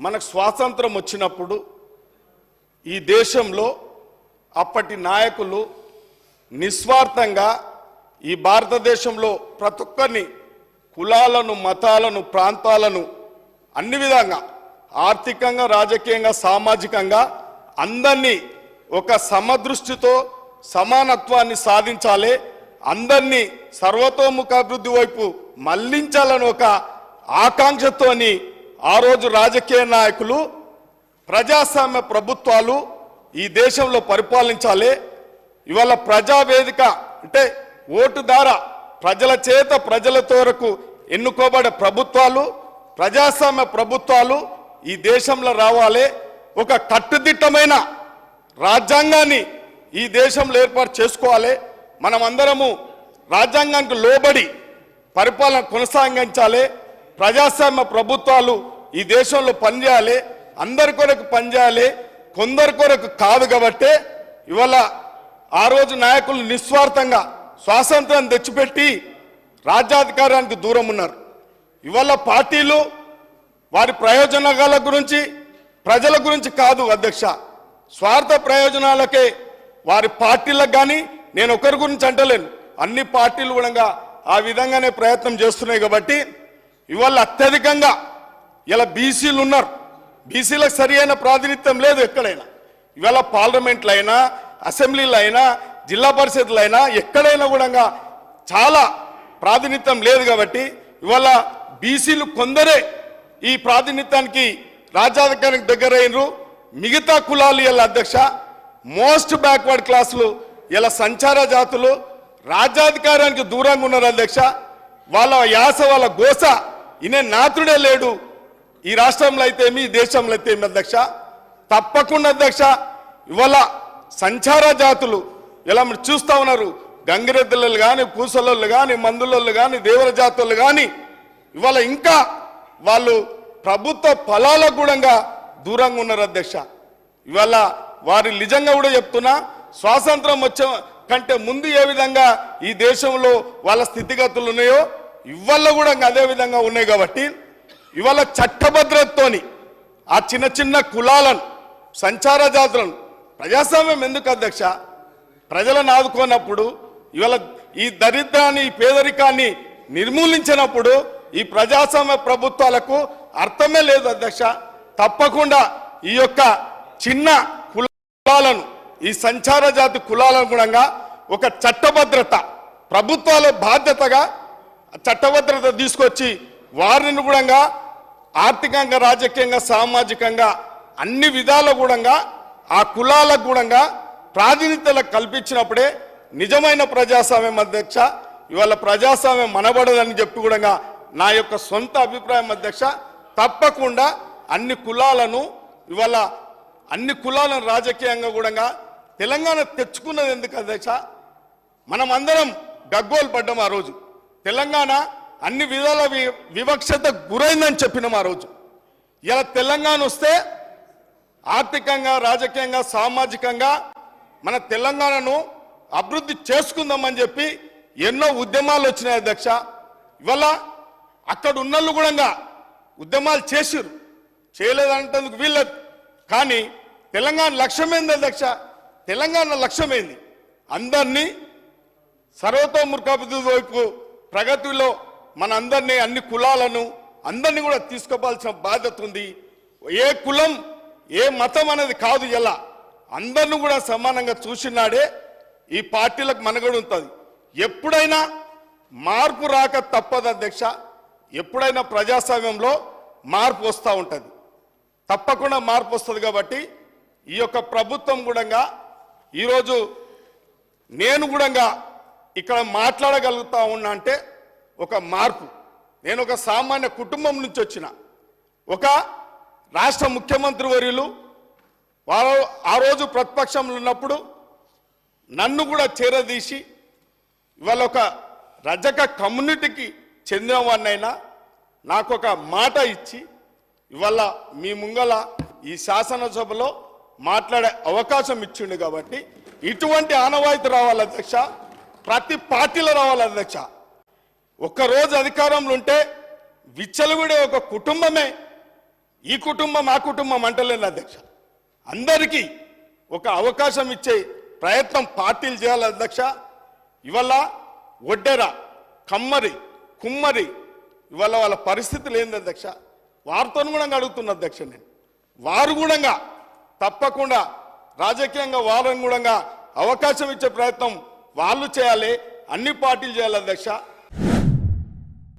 మనకు స్వాతంత్రం వచ్చినప్పుడు ఈ దేశంలో అప్పటి నాయకులు నిస్వార్థంగా ఈ భారతదేశంలో ప్రతి ఒక్కరిని కులాలను మతాలను ప్రాంతాలను అన్ని విధంగా ఆర్థికంగా రాజకీయంగా సామాజికంగా అందరినీ ఒక సమదృష్టితో సమానత్వాన్ని సాధించాలి. అందరినీ సర్వతోముఖ అభివృద్ధి వైపు మళ్ళించాలని ఒక ఆకాంక్షతోని ఆ రోజు రాజకీయ నాయకులు ప్రజాస్వామ్య ప్రభుత్వాలు ఈ దేశంలో పరిపాలించాలి. ఇవాళ ప్రజావేదిక అంటే ఓటు ద్వారా ప్రజల చేత ప్రజలతో వరకు ఎన్నుకోబడే ప్రభుత్వాలు ప్రజాస్వామ్య ప్రభుత్వాలు ఈ దేశంలో రావాలి. ఒక కట్టుదిట్టమైన రాజ్యాంగాన్ని ఈ దేశంలో ఏర్పాటు చేసుకోవాలి. మనం అందరము రాజ్యాంగానికి లోబడి పరిపాలన కొనసాగించాలి. ప్రజాస్వామ్య ప్రభుత్వాలు ఈ దేశంలో పనిచేయాలి అందరి కొరకు పనిచేయాలి కొందరి కొరకు కాదు కాబట్టే ఇవాళ ఆ రోజు నాయకులు నిస్వార్థంగా స్వాతంత్రం తెచ్చిపెట్టి రాజ్యాధికారానికి దూరం ఉన్నారు. ఇవాళ పార్టీలు వారి ప్రయోజనాల గురించి ప్రజల గురించి కాదు అధ్యక్ష. స్వార్థ ప్రయోజనాలకే వారి పార్టీలకు కానీ నేను ఒకరి గురించి అంటలేను. అన్ని పార్టీలు కూడా ఆ విధంగానే ప్రయత్నం చేస్తున్నాయి కాబట్టి ఇవాళ అత్యధికంగా ఇలా బీసీలు ఉన్నారు. బీసీలకు సరి అయిన ప్రాతినిధ్యం లేదు ఎక్కడైనా. ఇవాళ పార్లమెంట్లో అయినా అసెంబ్లీలు అయినా జిల్లా పరిషత్లు అయినా ఎక్కడైనా కూడా చాలా ప్రాతినిధ్యం లేదు కాబట్టి ఇవాళ బీసీలు కొందరే ఈ ప్రాతినిధ్యానికి రాజ్యాధికారికి దగ్గరైనరు. మిగతా కులాలు ఇలా అధ్యక్ష మోస్ట్ బ్యాక్వర్డ్ క్లాసులు ఇలా సంచార జాతులు రాజ్యాధికారానికి దూరంగా ఉన్నారు అధ్యక్ష. వాళ్ళ యాస వాళ్ళ గోస ఇనే నాతుడే లేడు. ఈ రాష్ట్రంలో అయితే మీ దేశంలో అయితే మీ అధ్యక్ష? తప్పకుండా అధ్యక్ష. ఇవాళ సంచార జాతులు ఇలా మీరు చూస్తా ఉన్నారు. గంగిరెద్దులు కానీ పూసలోళ్ళు కానీ మందులోళ్ళు కానీ దేవర జాతులు కానీ ఇవాళ ఇంకా వాళ్ళు ప్రభుత్వ ఫలాలకు కూడా దూరంగా ఉన్నారు అధ్యక్ష. ఇవాళ వారి నిజంగా కూడా చెప్తున్నా స్వాతంత్రం వచ్చే కంటే ముందు ఏ విధంగా ఈ దేశంలో వాళ్ళ స్థితిగతులు ఉన్నాయో ఇవాళ కూడా అదే విధంగా ఉన్నాయి కాబట్టి ఇవాళ చట్టభద్రతతోని ఆ చిన్న చిన్న కులాలను సంచార జాతులను ప్రజాస్వామ్యం ఎందుకు అధ్యక్ష? ప్రజలను ఆదుకోనప్పుడు ఇవాళ ఈ దరిద్రాన్ని ఈ పేదరికాన్ని నిర్మూలించినప్పుడు ఈ ప్రజాస్వామ్య ప్రభుత్వాలకు అర్థమే లేదు అధ్యక్ష. తప్పకుండా ఈ యొక్క చిన్న కులాలను ఈ సంచార జాతి కులాలను కూడా ఒక చట్టభద్రత ప్రభుత్వాల బాధ్యతగా చట్టభద్రత తీసుకొచ్చి వారిని కూడా ఆర్థికంగా రాజకీయంగా సామాజికంగా అన్ని విధాల కూడా ఆ కులాలకు కూడా ప్రాతినిధ్యత కల్పించినప్పుడే నిజమైన ప్రజాస్వామ్యం అధ్యక్ష ఇవాళ ప్రజాస్వామ్యం మనబడదని చెప్పి కూడా నా యొక్క సొంత అభిప్రాయం అధ్యక్ష తప్పకుండా అన్ని కులాలను ఇవాళ అన్ని కులాలను రాజకీయంగా కూడా తెలంగాణ తెచ్చుకున్నది ఎందుకు అధ్యక్ష? మనం అందరం గగ్గోలు పడ్డాం ఆ రోజు. తెలంగాణ అన్ని విధాల వి- వివక్షత గురైందని చెప్పినాం ఆ రోజు. ఇలా తెలంగాణ వస్తే ఆర్థికంగా రాజకీయంగా సామాజికంగా మన తెలంగాణను అభివృద్ధి చేసుకుందామని చెప్పి ఎన్నో ఉద్యమాలు వచ్చినాయి అధ్యక్ష. ఇవాళ అక్కడ ఉన్నళ్ళు కూడా ఉద్యమాలు చేసిరు చేయలేదంటందుకు వీళ్ళదు కానీ తెలంగాణ లక్ష్యమైంది అధ్యక్ష? తెలంగాణ లక్ష్యమైంది? అందరినీ సర్వతోముఖాభివృద్ధి వైపు ప్రగతిలో మనందరినీ అన్ని కులాలను అందరినీ కూడా తీసుకోవాల్సిన బాధ్యత ఉంది. ఏ కులం ఏ మతం అనేది కాదు ఎలా. అందరిని కూడా సమానంగా చూసినాడే ఈ పార్టీలకు మనగడ ఉంటుంది. ఎప్పుడైనా మార్పు రాక తప్పదు అధ్యక్ష. ఎప్పుడైనా ప్రజాస్వామ్యంలో మార్పు వస్తూ ఉంటుంది. తప్పకుండా మార్పు వస్తుంది కాబట్టి ఈ యొక్క ప్రభుత్వం కూడా ఈరోజు నేను కూడా ఇక్కడ మాట్లాడగలుగుతా ఉన్నా అంటే ఒక మార్పు. నేను ఒక సామాన్య కుటుంబం నుంచి వచ్చిన. ఒక రాష్ట్ర ముఖ్యమంత్రి వర్యులు వారు ఆ రోజు ప్రతిపక్షంలో ఉన్నప్పుడు నన్ను కూడా చేరదీసి ఇవాళ ఒక రజక కమ్యూనిటీకి చెందినవాడినైనా నాకు ఒక మాట ఇచ్చి ఇవాళ మీ ముంగల ఈ శాసనసభలో మాట్లాడే అవకాశం ఇచ్చిండు కాబట్టి ఇటువంటి ఆనవాయితీ రావాలి అధ్యక్ష ప్రతి పార్టీలో రావాలి అధ్యక్ష. ఒక్కరోజు అధికారంలో ఉంటే విచ్చలవిడే ఒక కుటుంబమే. ఈ కుటుంబం ఆ కుటుంబం అంటలేను అధ్యక్ష. అందరికీ ఒక అవకాశం ఇచ్చే ప్రయత్నం పార్టీలు చేయాలి అధ్యక్ష. ఇవాళ ఒడ్డెర కమ్మరి కుమ్మరి ఇవాళ వాళ్ళ పరిస్థితులు ఏంది అధ్యక్ష? వారితో కూడా అడుగుతున్న అధ్యక్ష నేను. వారు కూడా తప్పకుండా రాజకీయంగా వారం కూడా అవకాశం ఇచ్చే ప్రయత్నం వాళ్ళు చేయాలి. అన్ని పార్టీలు చేయాలి అధ్యక్ష.